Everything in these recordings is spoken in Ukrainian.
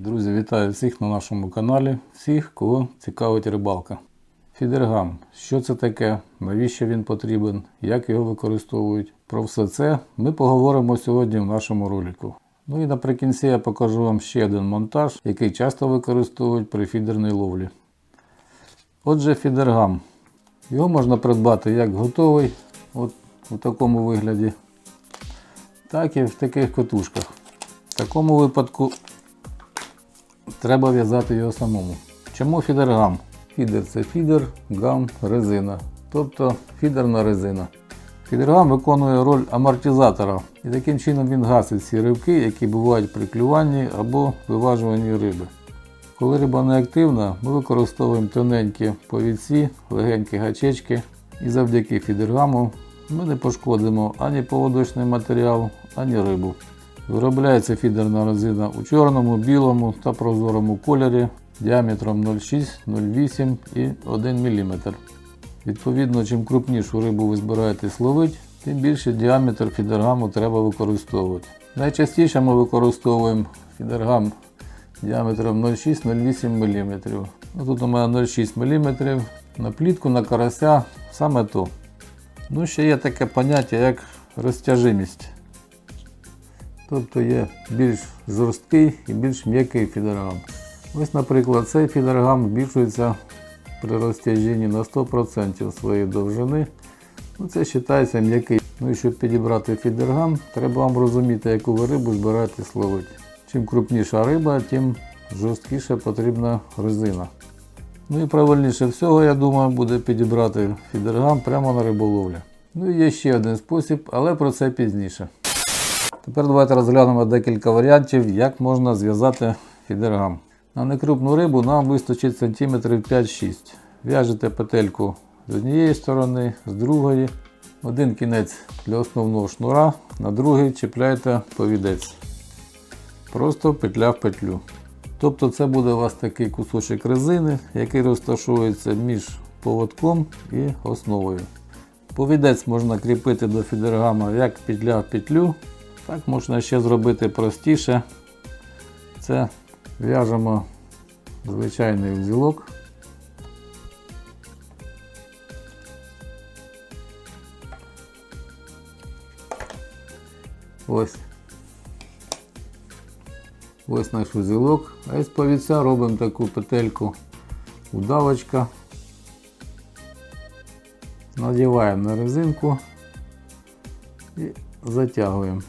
Друзі, вітаю всіх на нашому каналі, всіх, кого цікавить рибалка. Фідергам. Що це таке? Навіщо він потрібен? Як його використовують? Про все це ми поговоримо сьогодні в нашому ролику. Ну і наприкінці я покажу вам ще один монтаж, який часто використовують при фідерній ловлі. Отже, фідергам. Його можна придбати як готовий, от у такому вигляді, так і в таких котушках. В такому випадку треба в'язати його самому. Чому фідергам? Фідер це фідер, гам резина. Тобто фідерна резина. Фідергам виконує роль амортизатора і таким чином він гасить всі ривки, які бувають при клюванні або виважуванні риби. Коли риба не активна, ми використовуємо тоненькі повідці, легенькі гачечки і завдяки фідергаму ми не пошкодимо ані поводочний матеріал, ані рибу. Виробляється фідерна резина у чорному, білому та прозорому кольорі діаметром 0,6, 0,8 і 1 мм. Відповідно, чим крупнішу рибу ви збираєтесь ловити, тим більше діаметр фідергаму треба використовувати. Найчастіше ми використовуємо фідергам діаметром 0,6-0,8 мм. Ну, Тут у мене 0,6 мм. На плітку, на карася саме то. Ну, ще є таке поняття, як розтяжимість. Тобто є більш жорсткий і більш м'який фідергам. Ось, наприклад, цей фідергам збільшується при розтяжінні на 100% своєї довжини. Ну, Це вважається м'який. Ну і щоб підібрати фідергам, треба вам розуміти, яку ви рибу збираєтесь ловити. Чим крупніша риба, тим жорсткіше потрібна резина. Ну і правильніше всього, я думаю, буде підібрати фідергам прямо на риболовлі. Ну і є ще один спосіб, але про це пізніше. Тепер давайте розглянемо декілька варіантів, як можна зв'язати фідергам. На некрупну рибу нам вистачить сантиметрів 5-6. В'яжете петельку з однієї сторони, з другої. Один кінець для основного шнура, на другий чіпляєте повідець. Просто петля в петлю. Тобто це буде у вас такий кусочок резини, який розташується між поводком і основою. Повідець можна кріпити до фідергама як петля в петлю, так можна ще зробити простіше. Це в'яжемо звичайний узілок. Ось. Ось наш узілок. А із повіця робимо таку петельку удавочка. Надіваємо на резинку і затягуємо.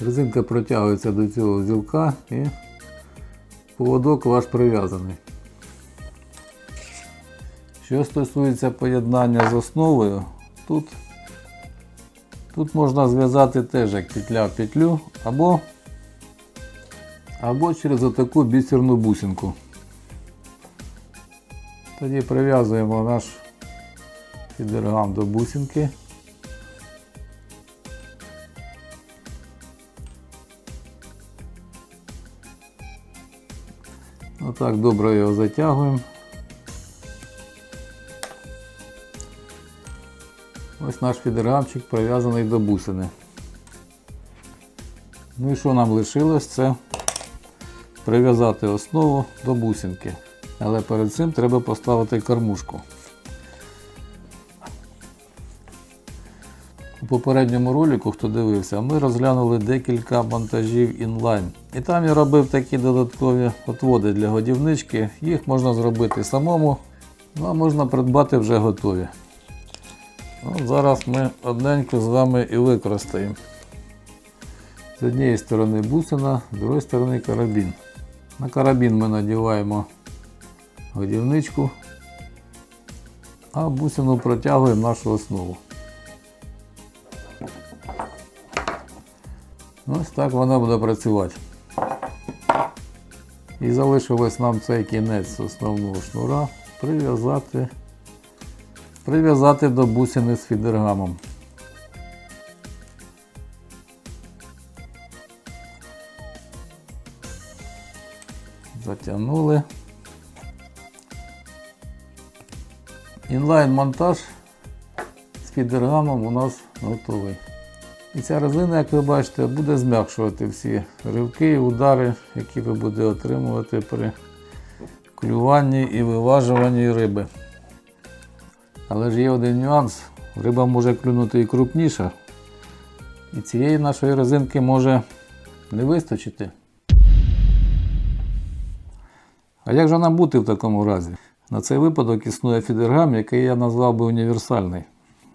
Резинка протягується до цього узілка і поводок ваш прив'язаний. Що стосується поєднання з основою, тут, тут можна зв'язати теж як петля в петлю або, або через отаку бісерну бусинку. Тоді прив'язуємо наш фідергам до бусинки. Отак добре його затягуємо. Ось наш фідергамчик прив'язаний до бусини. Ну і що нам лишилось, це прив'язати основу до бусинки. Але перед цим треба поставити кормушку. Попередньому ролику, хто дивився, ми розглянули декілька монтажів інлайн. І там я робив такі додаткові отводи для годівнички. Їх можна зробити самому, ну а можна придбати вже готові. От зараз ми одненько з вами і використаємо. З однієї сторони бусина, з другої сторони карабін. На карабін ми надіваємо годівничку, а бусину протягуємо нашу основу. Ось так вона буде працювати. І залишилось нам цей кінець основного шнура прив'язати прив'язати до бусини з фідергамом. Затягнули. Інлайн монтаж з фідергамом у нас готовий. І ця резина, як ви бачите, буде зм'якшувати всі ривки і удари, які ви будете отримувати при клюванні і виважуванні риби. Але ж є один нюанс. Риба може клюнути і крупніша. І цієї нашої резинки може не вистачити. А як же нам бути в такому разі? На цей випадок існує фідергам, який я назвав би універсальний.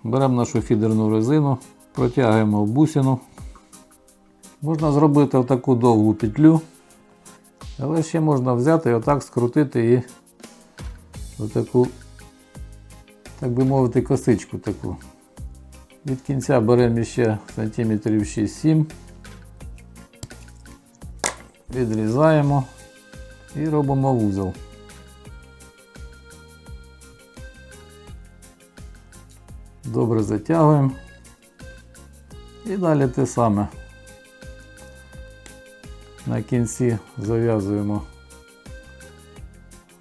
Беремо нашу фідерну резину, протягуємо бусину. Можна зробити таку довгу петлю, але ще можна взяти і отак скрутити її в таку, так би мовити, косичку таку. Від кінця беремо ще сантиметрів 6-7, відрізаємо і робимо вузол. Добре затягуємо. І далі те саме. На кінці зав'язуємо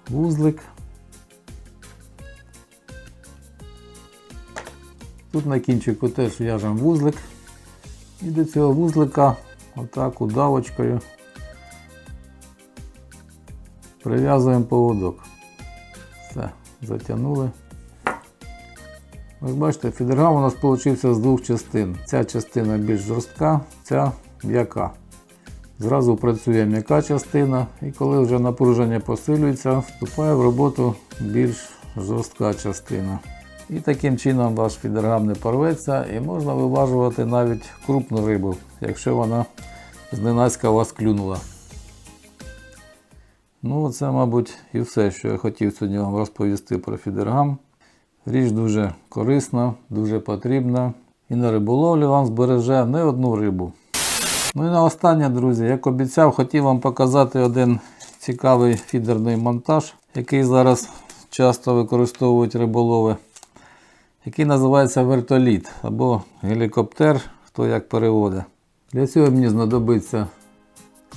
вузлик. Тут на кінчику теж в'яжемо вузлик. І до цього вузлика отак удавочкою прив'язуємо поводок. Все, затягнули. Ось бачите, фідергам у нас вийшов з двох частин. Ця частина більш жорстка, ця м'яка. Зразу працює м'яка частина, і коли вже напруження посилюється, вступає в роботу більш жорстка частина. І таким чином ваш фідергам не порветься і можна виважувати навіть крупну рибу, якщо вона зненацька вас клюнула. Ну, це, мабуть, і все, що я хотів сьогодні вам розповісти про фідергам. Річ дуже корисна, дуже потрібна. І на риболовлі вам збереже не одну рибу. Ну і на останнє, друзі, як обіцяв, хотів вам показати один цікавий фідерний монтаж, який зараз часто використовують риболови, який називається вертоліт або гелікоптер, хто як переводить. Для цього мені знадобиться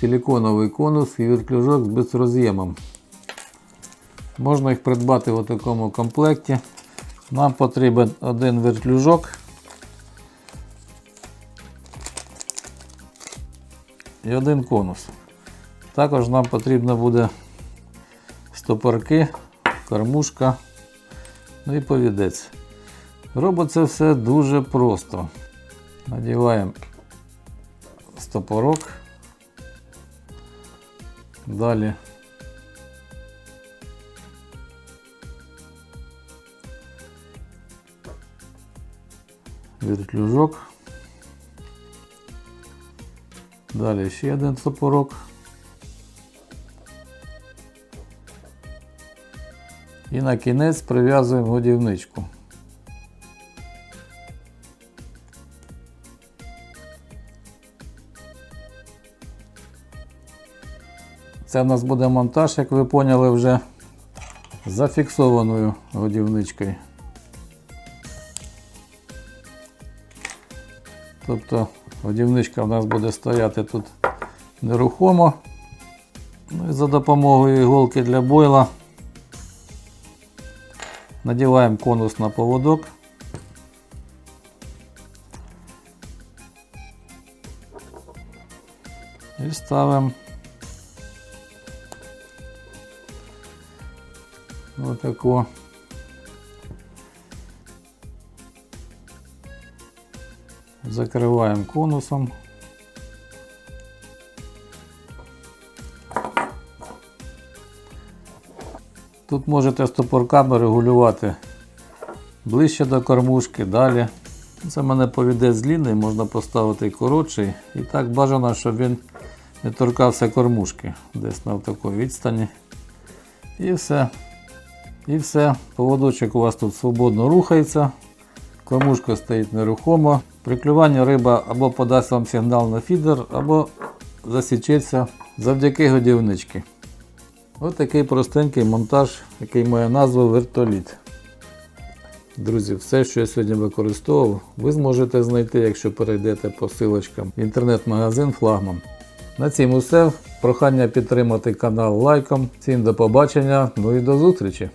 силиконовий конус і вертлюжок з безроз'ємом. Можна їх придбати в такому комплекті. Нам потрібен один вертлюжок і один конус. Також нам потрібно буде стопорки, кормушка, ну і повідець. Робить це все дуже просто. Надіваємо стопорок. Далі вертлюжок. Далі ще один сапорок. І на кінець прив'язуємо годівничку. Це в нас буде монтаж, як ви поняли, вже зафіксованою годівничкою. Тобто годівничка в нас буде стояти тут нерухомо. Ну і за допомогою іголки для бойла надіваємо конус на поводок. І ставимо отако. Закриваємо конусом. Тут можете стопорками регулювати ближче до кормушки, далі. Це мене повідець длинний, можна поставити коротший. І так бажано, щоб він не торкався кормушки десь на такій відстані. І все. І все. Поводочок у вас тут свободно рухається. Кормушка стоїть нерухомо. При клюванні риба або подасть вам сигнал на фідер, або засічеться завдяки годівнички. Ось такий простенький монтаж, який має назву вертоліт. Друзі, все, що я сьогодні використовував, ви зможете знайти, якщо перейдете по силочкам в інтернет-магазин Флагман. На цьому все. Прохання підтримати канал лайком. Всім до побачення, ну і до зустрічі!